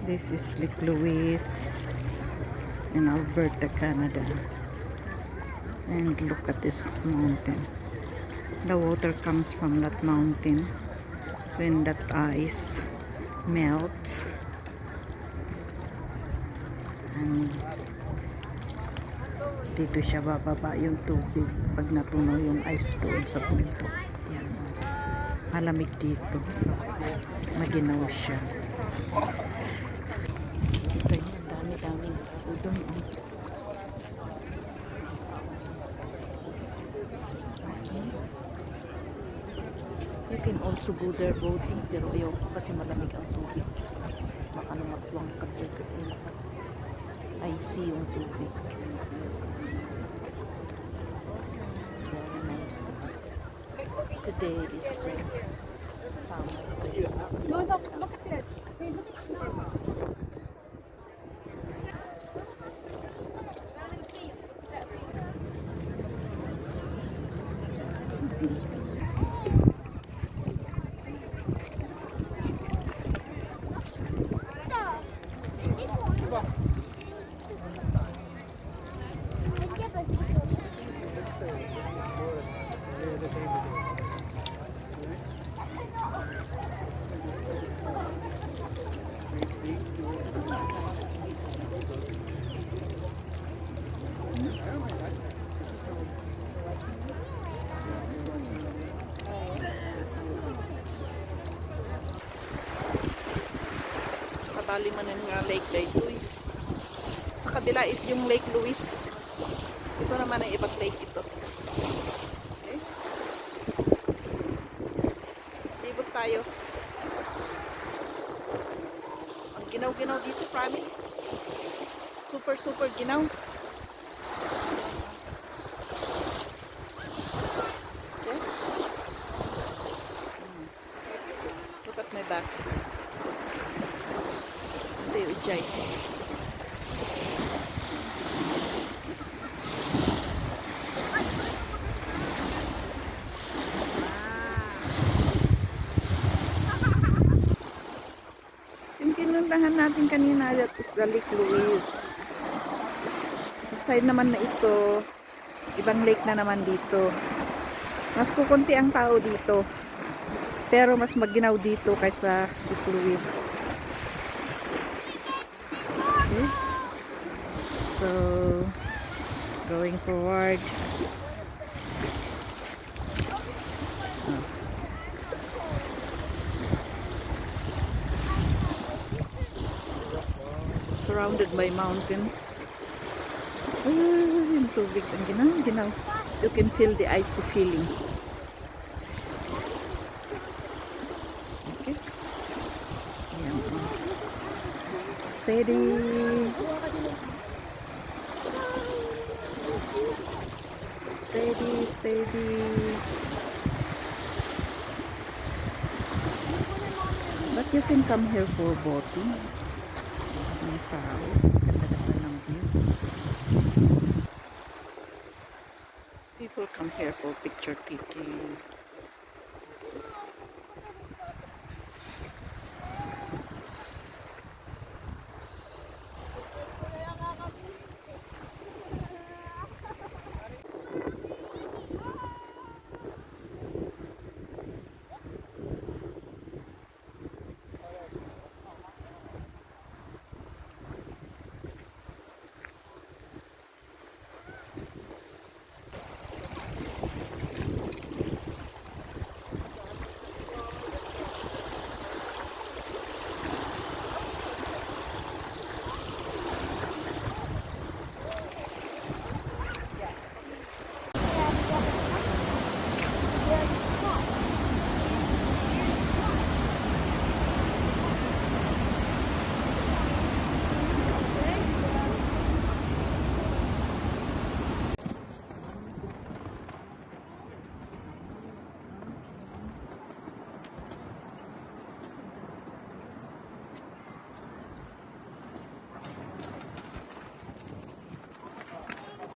This is Lake Louise in Alberta, Canada. And look at this mountain. The water comes from that mountain when that ice melts. And dito siya bababa yung tubig pag natunaw yung ice doon sa punto. Yan. Malamig dito. Maginaw siya. Oh. You can also go there boating pero ayaw ko kasi malamig ang tubig. Baka na matwang ka I see yung tubig. It's very nice. Today is uh, summer. Sa Balimanan nga Lake Daytoy. Sa kabila is yung Lake Louise. Ito naman ang ibang lake ito. Okay. Libot tayo. Ang ginaw-ginaw dito, promise. Super, super ginaw. Okay. Look at my back. Ito yung natin kanina that is the Lake Louise. Aside naman na ito, ibang lake na naman dito. Mas kukunti ang tao dito. Pero mas maginaw dito kaysa Lake Louise. So, going forward. Surrounded by mountains. Ah, yung tubig ang ginaw, ginaw. You can feel the icy feeling. Okay. Ayan. Steady. Steady. But you can come here for boating. Ang tao. People come here for picture taking.